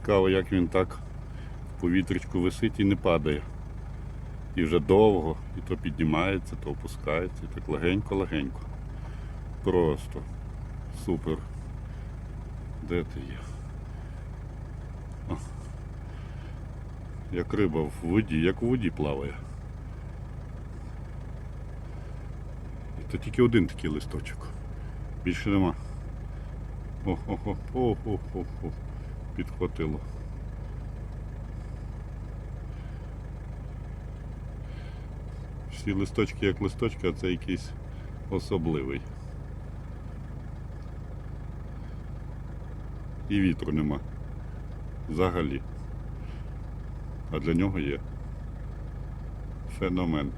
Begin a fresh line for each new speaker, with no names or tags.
Цікаво, як він так в повітрячку висить і не падає. І вже довго, і то піднімається, то опускається, і так легенько-легенько. Просто супер. Де ти є? О. Як риба в воді, як в воді плаває. І то тільки один такий листочок. Більше нема. О-хо-хо, о-хо-хо-хо. Підхватило. Всі листочки як листочки, а це якийсь особливий. І вітру нема. Взагалі. А для нього є. Феномен.